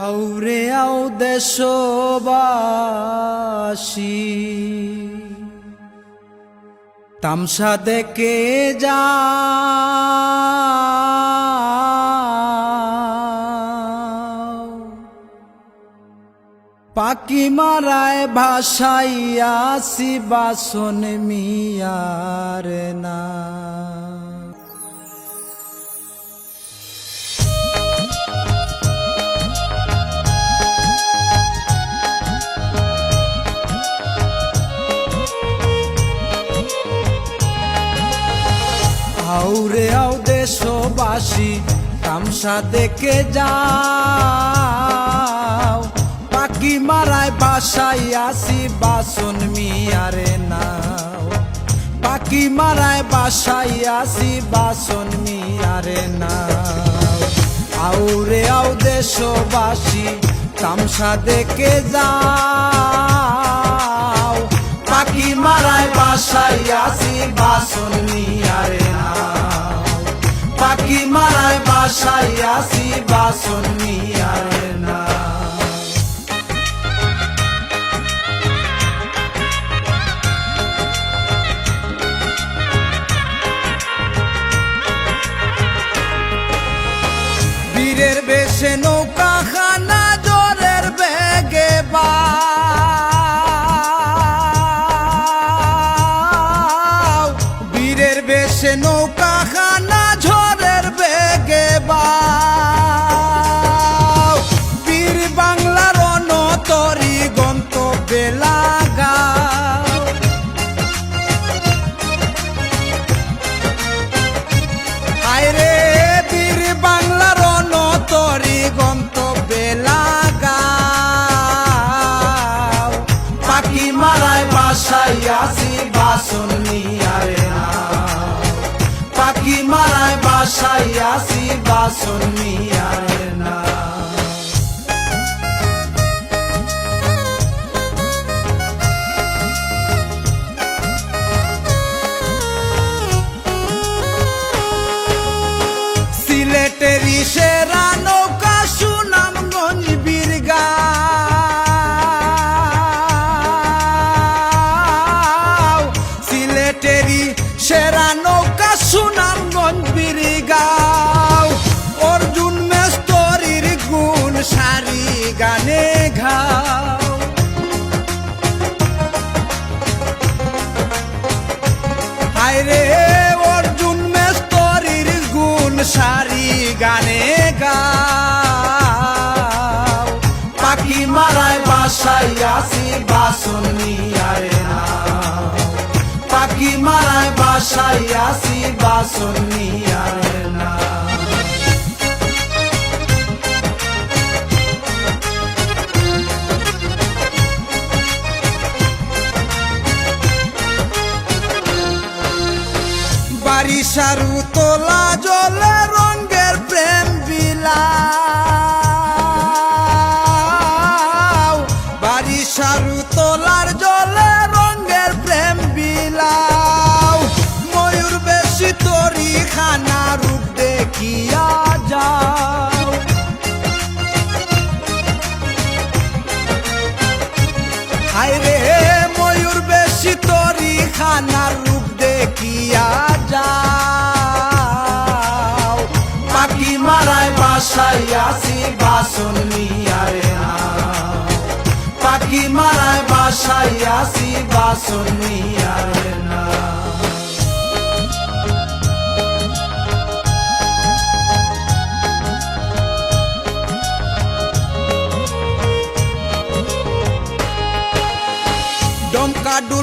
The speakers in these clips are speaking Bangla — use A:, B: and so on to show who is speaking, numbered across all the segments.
A: আউরে আও দেশবাসী তামসা দেখে যা। পাকি মারায় ভাসাইয়াছি বাসন মিয়ার না দেশবাসী, তামসা দেখে যাও। পাখি মারায় বাসায় আসি, বাসন মিয়ারে নাও। পাখি মারায় বাসায় আসি, বাসন মিয়ারে নাও। আউরে আও দেশবাসী, তামসা দেখে যাও। পাখি মারায় বাসায় আসি, বাসন নিয়ারে নাও। পাখি মারায় বাসায় আসি বাসন নিয়ারে মারায় বাসায় আসি, বাসন নিয়ারে নাও পাখি মারায় বাসায় আসি, বাসন নিয়ারে নাও সিলেটেরই সেরা সারি গানে হায় রে অর্জুন মেস্তরির গুণ সারি গানে গাও। পাখি মারায় বাসায় আসি, বাসন নিয়ারে নাও। পাখি মারায় বাসায় আসি, বাসন নিয়ারে নাও। সারু তোলা জলে রঙ্গের প্রেম বিলাও। বাড়ি সারু তোলার জলে রঙ্গের প্রেম বিলাও। ময়ূর বেশি তরি খানা রূপ দেখিয়া যাও। হায়রে ময়ূর বেশি তরি খানার রূপ দেখিয়া যাও। পাখি মারায় বাসায় আসি, বাসন নিয়ারে পাখি মারায় বাসায় আসি, বাসন নিয়ারে নাও।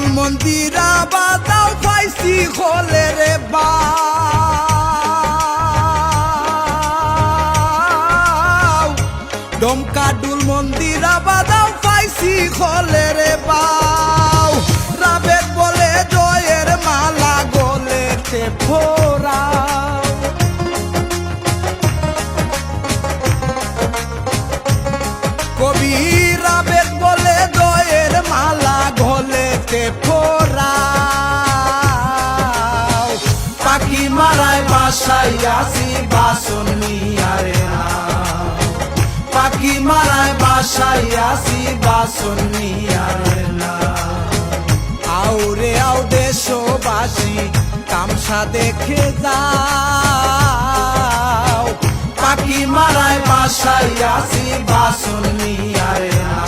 A: ডুল মন্দিরা বাদাও পাইছি হলে রে বাও ডমকা ডুল মন্দিরা বাদাও পাইছি হলে রে বাও রাবেদ বলে জয়ের মালা গলেতে ফোরাও বাসায় আসি, বাসন নিয়ারে নাও পাখি মারায় বাসায় আসি, বাসন নিয়ারে না। আউরে আও দেশবাসী, তামসা দেখে যাও। পাখি মারায় বাসায় আসি, বাসন নিয়ারে না।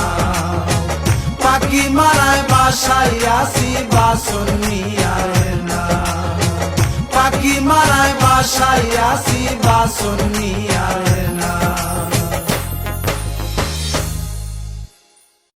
A: পাখি মারায় বাসায় আসি, বাসন নিয়ারে বাসায় আসি বাসন নিয়ারে